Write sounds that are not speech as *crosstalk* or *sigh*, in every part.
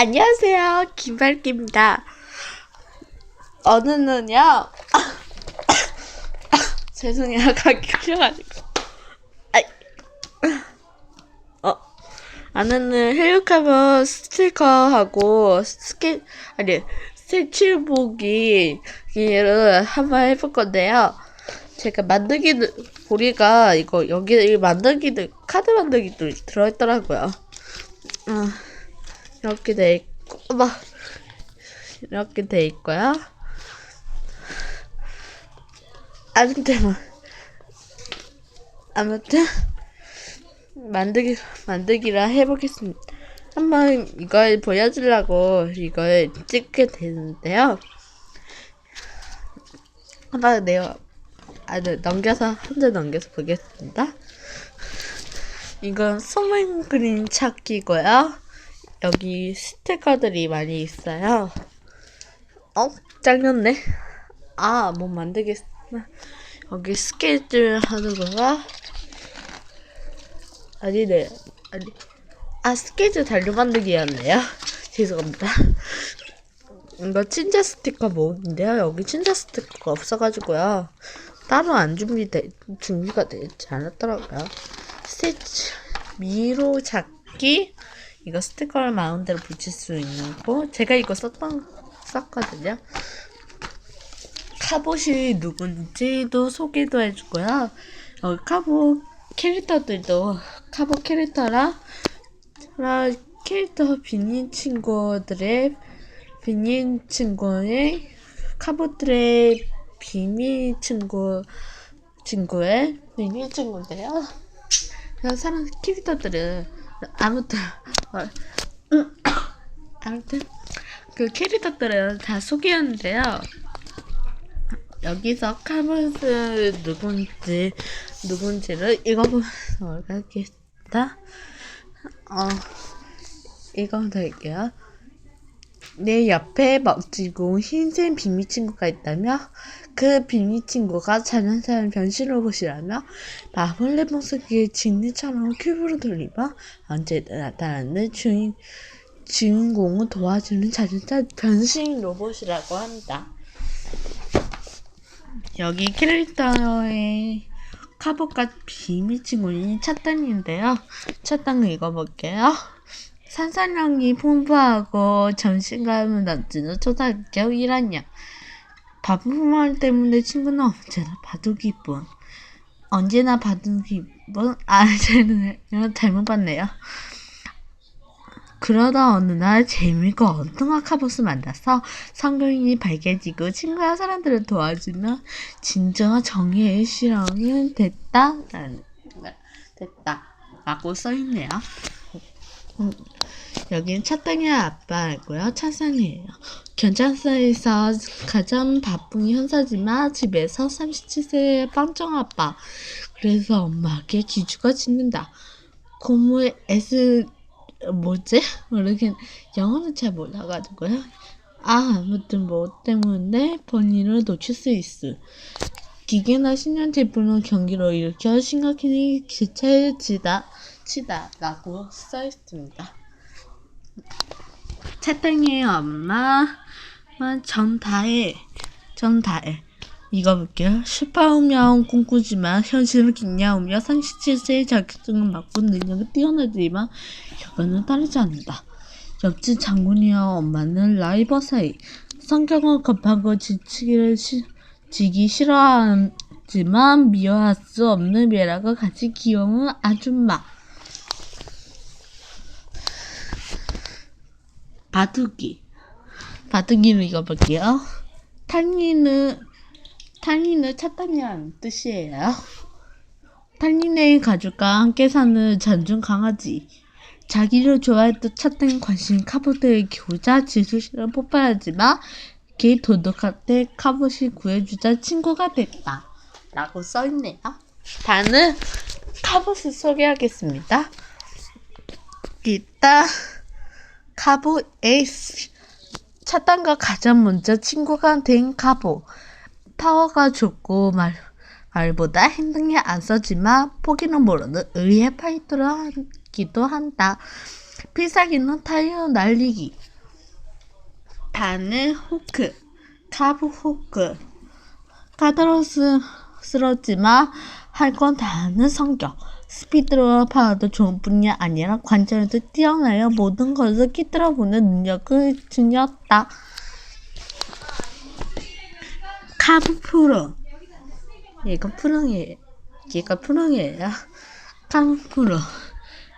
안녕하세요. 김발기입니다. 어느는요. *coughs* 죄송해요. 감기 걸려가지고. 아이. 어. 아는 헬륨카본 스티커하고 스케 아니 색칠보기를 한번 해볼 건데요. 제가 만들기는 보리가 이거 여기 만들기도 카드 만들기도 들어있더라고요. 음, 이렇게 돼 있고 막 이렇게 돼 있고요. 아무튼 뭐 아무튼 만들기 만들기라 해보겠습니다. 한번 이걸 보여주려고 이걸 찍게 되는데요. 한번 내가 아, 네, 넘겨서 한 줄 넘겨서 보겠습니다. 이건 소문 그림 찾기고요. 여기 스티커들이 많이 있어요. 어? 잘렸네. 아, 뭐 만들겠나? 여기 스케줄 하는 거가 아니네. 아니. 아, 스케줄 달려 만들기였네요. *laughs* 죄송합니다. 이거 친자 스티커 모은데요. 여기 친자 스티커가 없어가지고요. 따로 안 준비돼, 준비가 되지 않았더라고요. 스티치, 미로 잡기. 이거 스티커를 마음대로 붙일 수 있는 거. 제가 이거 썼던, 썼거든요. 카봇이 누군지도 소개도 해주고요. 어, 카봇 캐릭터들도, 카봇 캐릭터랑, 라 캐릭터 비닌 친구들의, 비닌 친구의, 카봇들의 비밀 친구, 친구의 비밀 친구인데요. 사람 캐릭터들은, 아무튼, 어, 아무튼, 그 캐릭터들은 다 소개했는데요. 여기서 카봇스 누군지, 누군지를 읽어보도록 하겠습니다. 어, 읽어드릴게요. 내 옆에 멋지고 흰색 비밀 친구가 있다며 그 비밀 친구가 자연스러운 변신 로봇이라며 마블레 모습의 진리처럼 큐브로 돌리며 언제나 나타나는 주인, 주인공을 도와주는 자동차 변신 로봇이라고 합니다. 여기 캐릭터의 카봇과 비밀 친구인 차단인데요. 차단을 읽어볼게요. 산산력이 풍부하고 정신감을 넘치는 초등학교 1학년. 바쁘말 때문에 친구는 언제나 바둑이 뿐. 언제나 바둑이 뿐. 아, *laughs* 쟤는 잘못 봤네요. 그러다 어느 날 재미있고 엉뚱한 카봇을 만나서 성경이 밝게지고 친구와 사람들을 도와주며 진정한 정의의 실험이 됐다. 됐다. 라고 써있네요. 음, 여기는 차땅이 아빠고요. 차상이에요. 견장사에서 가장 바쁜 현사지만 집에서 37세의 빵정 아빠. 그래서 엄마에게 기주가 짖는다. 고모의 S 뭐지? 모르겠 영어는 잘 몰라가지고요. 아 아무튼 뭐 때문에 본인을 놓칠 수 있어. 기계나 신형 제품을 경기로 일으켜 심각히 기체치다 치다라고 써 있습니다. 채땡이의 엄마 정다혜 정다혜 읽어볼게요. 18명 꿈꾸지만 현실을 긴냐우며 37세의 자격증을 맡고 능력이 뛰어나지만 결과는 따르지 않는다. 옆집 장군이와 엄마는 라이버 사이. 성격은 급하고 지치기를 시, 지기 싫어하지만 미워할 수 없는 매력과 같이 귀여운 아줌마. 바둑이. 바둑이를 읽어볼게요. 탄이는 탄이는 차탄이라는 뜻이에요. 탄이네 가족과 함께 사는 잔중 강아지. 자기를 좋아했던 차탄 관심 카보드의 교자 지수씨를 폭발하지만 걔 도둑한테 카봇이 구해주자 친구가 됐다. 라고 써있네요. 다는 카봇을 소개하겠습니다. 일단 카봇 에이스 차탄과 가장 먼저 친구가 된 카봇 파워가 좋고 말, 말보다 행동이 안 써지만 포기는 모르는 의의 파이터를 하기도 한다. 필살기는 타이어 날리기. 다는 호크, 카브 호크. 까다로스럽지만 할 건다 아는 성격. 스피드와 파워도 좋은 뿐이 아니라 관절도 뛰어나요. 모든 것을 끼들어보는 능력을 지녔다. 카브 프로. 얘가 프랑이에요. 얘가 프랑이에요. 카브 프로.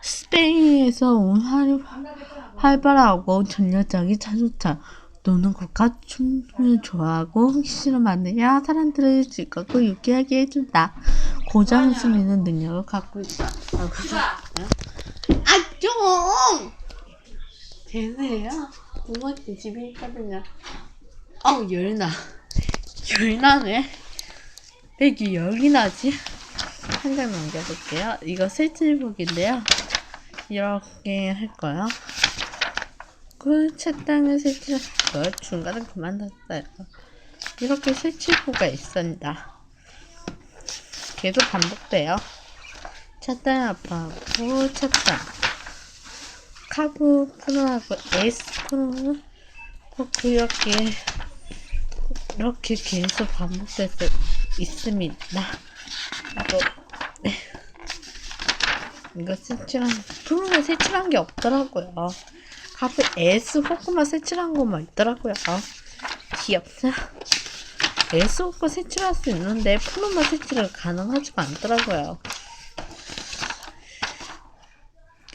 스페인에서 온 활, 활발하고 전략적인 자동차. 노는 것과 춤을 좋아하고 호기심을 많으냐 사람들을 즐겁고 유쾌하게 해준다. 고장 숨기는 능력을 갖고 있다. 아 좀! 되세요? 부모님 집에 있거든요. 어우 열나. 열나네. 왜 이렇게 열이 나지? 한장 넘겨볼게요. 이거 색칠북인데요. 이렇게 할 거예요. 그 책당을 색칠할 걸 중간에 그만뒀어요. 이렇게 색칠부가 있습니다. 계속 반복돼요. 찻당 아파하고 찻당 카브 프로하고 에이스 프로는 꼭 이렇게 이렇게 계속 반복돼서 있습니다. 이거 네. 이거 색칠한 프로는 색칠한 게 없더라고요. 카브 S 호크만 색칠한 것만 있더라고요. 귀엽다. 호크 색칠할 수 있는데 프로만 색칠을 가능하지가 않더라고요.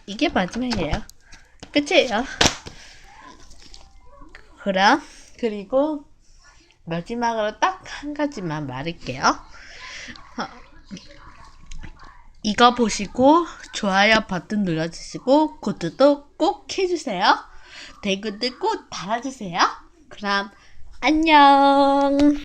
이게 마지막이에요. 끝이에요. 그럼 그리고 마지막으로 딱 한 가지만 말할게요. 어, 이거 보시고 좋아요 버튼 눌러주시고 구독도 꼭 해주세요. 댓글도 꼭 달아주세요. 그럼 안녕.